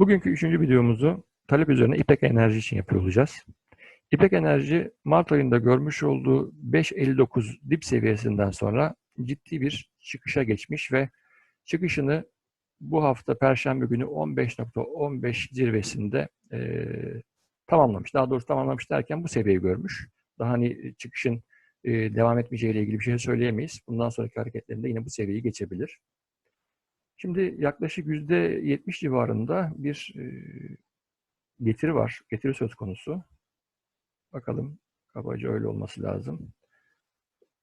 Bugünkü üçüncü videomuzu talep üzerine İpek Enerji için yapıyor olacağız. İpek Enerji Mart ayında görmüş olduğu 5.59 dip seviyesinden sonra ciddi bir çıkışa geçmiş ve çıkışını bu hafta Perşembe günü 15.15 zirvesinde eee, tamamlamış. Daha doğrusu tamamlamış derken bu seviyeyi görmüş. Daha hani çıkışın eee, devam etmeyeceğiyle ilgili bir şey söyleyemeyiz. Bundan sonraki hareketlerinde yine bu seviyeyi geçebilir. Şimdi yaklaşık %70 civarında bir e, getiri var. Getiri söz konusu. Bakalım kabaca öyle olması lazım.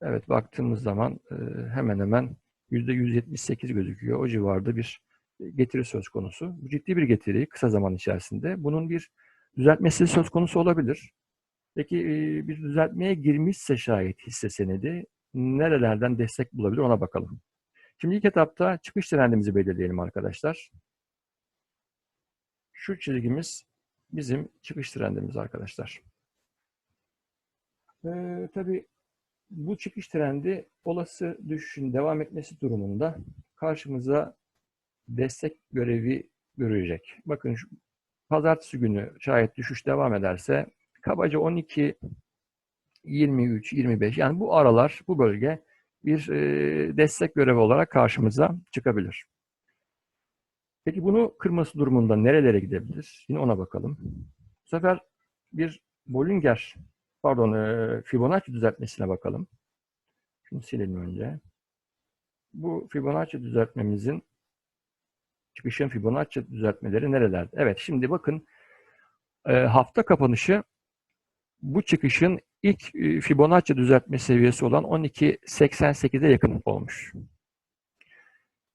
Evet baktığımız zaman e, hemen hemen %178 gözüküyor. O civarda bir getiri söz konusu. Bu ciddi bir getiri kısa zaman içerisinde. Bunun bir düzeltmesi söz konusu olabilir. Peki e, bir düzeltmeye girmişse şayet hisse senedi nerelerden destek bulabilir ona bakalım. Şimdi ilk etapta çıkış trendimizi belirleyelim arkadaşlar. Şu çizgimiz bizim çıkış trendimiz arkadaşlar. Ee, tabii bu çıkış trendi olası düşüşün devam etmesi durumunda karşımıza destek görevi görecek. Bakın şu pazartesi günü şayet düşüş devam ederse kabaca 12 23 25 yani bu aralar bu bölge bir e, destek görevi olarak karşımıza çıkabilir. Peki bunu kırması durumunda nerelere gidebilir? Yine ona bakalım. Bu sefer bir Bollinger, pardon e, Fibonacci düzeltmesine bakalım. Şunu silelim önce. Bu Fibonacci düzeltmemizin çıkışın Fibonacci düzeltmeleri nerelerde? Evet şimdi bakın e, hafta kapanışı bu çıkışın ilk e, Fibonacci düzeltme seviyesi olan 12.88'e yakın olmuş.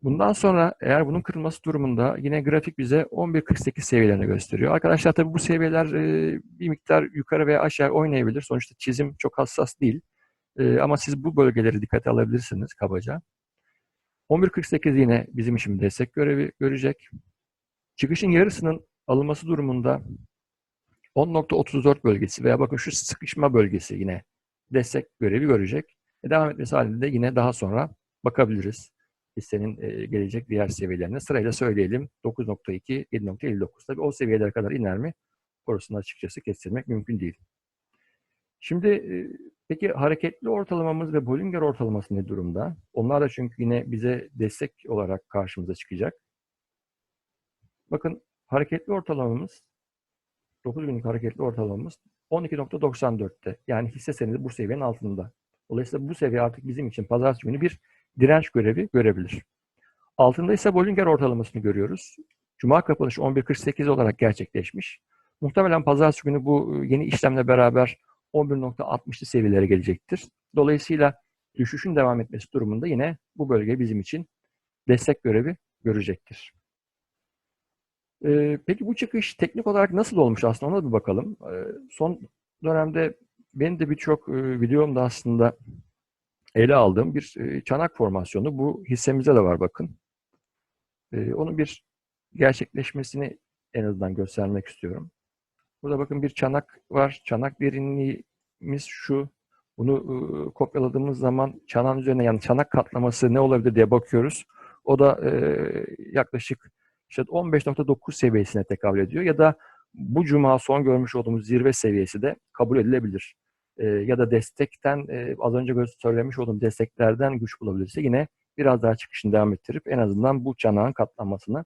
Bundan sonra eğer bunun kırılması durumunda yine grafik bize 11.48 seviyelerini gösteriyor. Arkadaşlar tabi bu seviyeler e, bir miktar yukarı veya aşağı oynayabilir. Sonuçta çizim çok hassas değil. E, ama siz bu bölgeleri dikkate alabilirsiniz kabaca. 11.48 yine bizim için destek görevi görecek. Çıkışın yarısının alınması durumunda 10.34 bölgesi veya bakın şu sıkışma bölgesi yine destek görevi görecek. E devam etmesi halinde yine daha sonra bakabiliriz hissenin e, gelecek diğer seviyelerine. Sırayla söyleyelim. 9.2, 7.59. Tabii o seviyelere kadar iner mi? Orasını açıkçası kestirmek mümkün değil. Şimdi e, peki hareketli ortalamamız ve Bollinger ortalaması ne durumda? Onlar da çünkü yine bize destek olarak karşımıza çıkacak. Bakın hareketli ortalamamız 9 günlük hareketli ortalamamız 12.94'te. Yani hisse senedi bu seviyenin altında. Dolayısıyla bu seviye artık bizim için pazartesi günü bir direnç görevi görebilir. Altında ise Bollinger ortalamasını görüyoruz. Cuma kapanışı 11.48 olarak gerçekleşmiş. Muhtemelen pazartesi günü bu e, yeni işlemle beraber 11.60'lı seviyelere gelecektir. Dolayısıyla düşüşün devam etmesi durumunda yine bu bölge bizim için destek görevi görecektir. Ee, peki bu çıkış teknik olarak nasıl olmuş aslında ona bir bakalım. Ee, son dönemde benim de birçok e, videomda aslında ele aldığım bir e, çanak formasyonu. Bu hissemize de var bakın. Ee, onun bir gerçekleşmesini en azından göstermek istiyorum. Burada bakın bir çanak var. Çanak derinliğimiz şu. Bunu e, kopyaladığımız zaman çanağın üzerine yani çanak katlaması ne olabilir diye bakıyoruz. O da e, yaklaşık işte 15.9 seviyesine tekabül ediyor ya da bu cuma son görmüş olduğumuz zirve seviyesi de kabul edilebilir. E, ya da destekten e, az önce söylemiş olduğum desteklerden güç bulabilirse yine biraz daha çıkışını devam ettirip en azından bu çanağın katlanmasını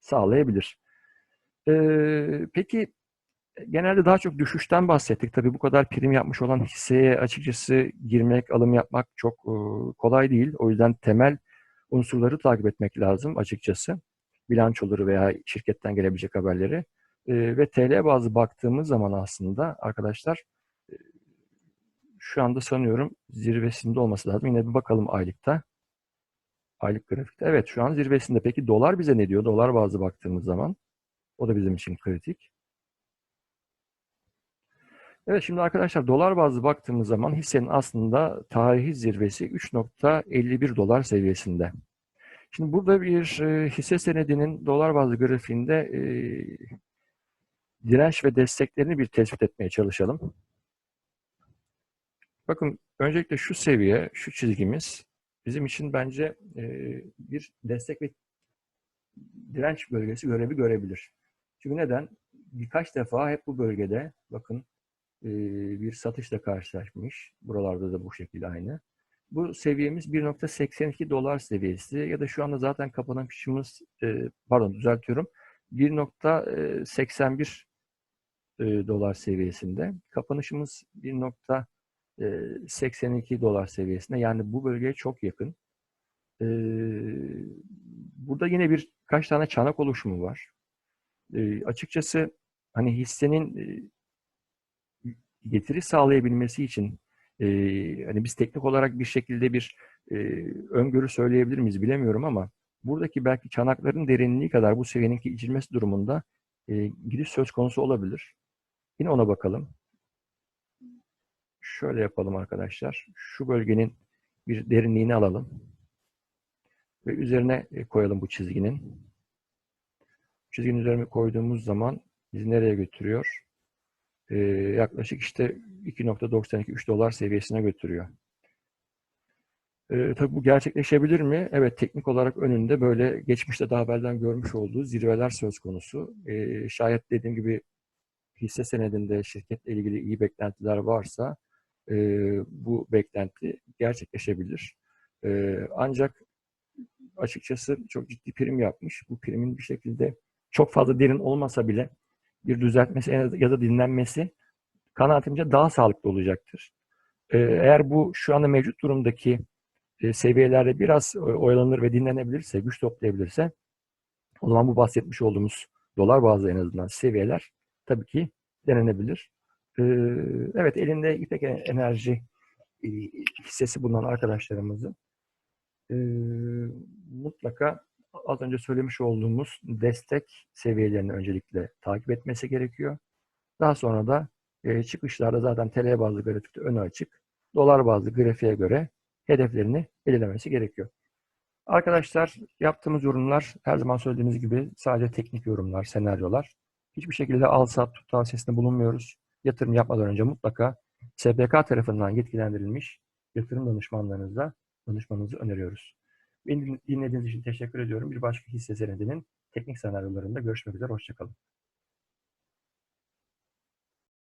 sağlayabilir. E, peki genelde daha çok düşüşten bahsettik. Tabii bu kadar prim yapmış olan hisseye açıkçası girmek, alım yapmak çok e, kolay değil. O yüzden temel unsurları takip etmek lazım açıkçası bilançoları veya şirketten gelebilecek haberleri e, ve TL bazı baktığımız zaman aslında arkadaşlar e, şu anda sanıyorum zirvesinde olması lazım. Yine bir bakalım aylıkta. Aylık grafikte. Evet şu an zirvesinde. Peki dolar bize ne diyor? Dolar bazı baktığımız zaman. O da bizim için kritik. Evet şimdi arkadaşlar dolar bazı baktığımız zaman hissenin aslında tarihi zirvesi 3.51 dolar seviyesinde. Şimdi burada bir e, hisse senedinin dolar bazlı grafiğinde e, direnç ve desteklerini bir tespit etmeye çalışalım. Bakın öncelikle şu seviye, şu çizgimiz bizim için bence e, bir destek ve direnç bölgesi görevi görebilir. Çünkü neden? Birkaç defa hep bu bölgede bakın bir satışla karşılaşmış. Buralarda da bu şekilde aynı. Bu seviyemiz 1.82 dolar seviyesi ya da şu anda zaten kapanışımız e, pardon düzeltiyorum 1.81 e, dolar seviyesinde. Kapanışımız 1.82 dolar seviyesinde. Yani bu bölgeye çok yakın. E, burada yine bir kaç tane çanak oluşumu var. Açıkçası hani hissenin getiri sağlayabilmesi için e, hani biz teknik olarak bir şekilde bir e, öngörü söyleyebilir miyiz bilemiyorum ama buradaki belki çanakların derinliği kadar bu seviyeninki içilmesi durumunda e, giriş söz konusu olabilir. Yine ona bakalım. Şöyle yapalım arkadaşlar. Şu bölgenin bir derinliğini alalım. Ve üzerine e, koyalım bu çizginin. Çizginin üzerine koyduğumuz zaman bizi nereye götürüyor? Ee, yaklaşık işte 2.92-3 dolar seviyesine götürüyor. Ee, tabii bu gerçekleşebilir mi? Evet, teknik olarak önünde böyle geçmişte daha evvelden görmüş olduğu zirveler söz konusu. Ee, şayet dediğim gibi hisse senedinde şirketle ilgili iyi beklentiler varsa e, bu beklenti gerçekleşebilir. E, ancak açıkçası çok ciddi prim yapmış. Bu primin bir şekilde çok fazla derin olmasa bile bir düzeltmesi ya da dinlenmesi kanaatimce daha sağlıklı olacaktır. E, eğer bu şu anda mevcut durumdaki e, seviyelerde biraz oyalanır ve dinlenebilirse, güç toplayabilirse o zaman bu bahsetmiş olduğumuz dolar bazlı en azından seviyeler tabii ki denenebilir. Ee, evet elinde İpek Enerji e, hissesi bulunan arkadaşlarımızın e, mutlaka az önce söylemiş olduğumuz destek seviyelerini öncelikle takip etmesi gerekiyor. Daha sonra da e, çıkışlarda zaten TL bazlı grafikte önü açık. Dolar bazlı grafiğe göre hedeflerini belirlemesi gerekiyor. Arkadaşlar yaptığımız yorumlar her zaman söylediğimiz gibi sadece teknik yorumlar, senaryolar. Hiçbir şekilde al sat tut tavsiyesinde bulunmuyoruz. Yatırım yapmadan önce mutlaka SPK tarafından yetkilendirilmiş yatırım danışmanlarınızla danışmanınızı öneriyoruz. Beni dinlediğiniz için teşekkür ediyorum. Bir başka hisse senedinin teknik senaryolarında görüşmek üzere. Hoşçakalın.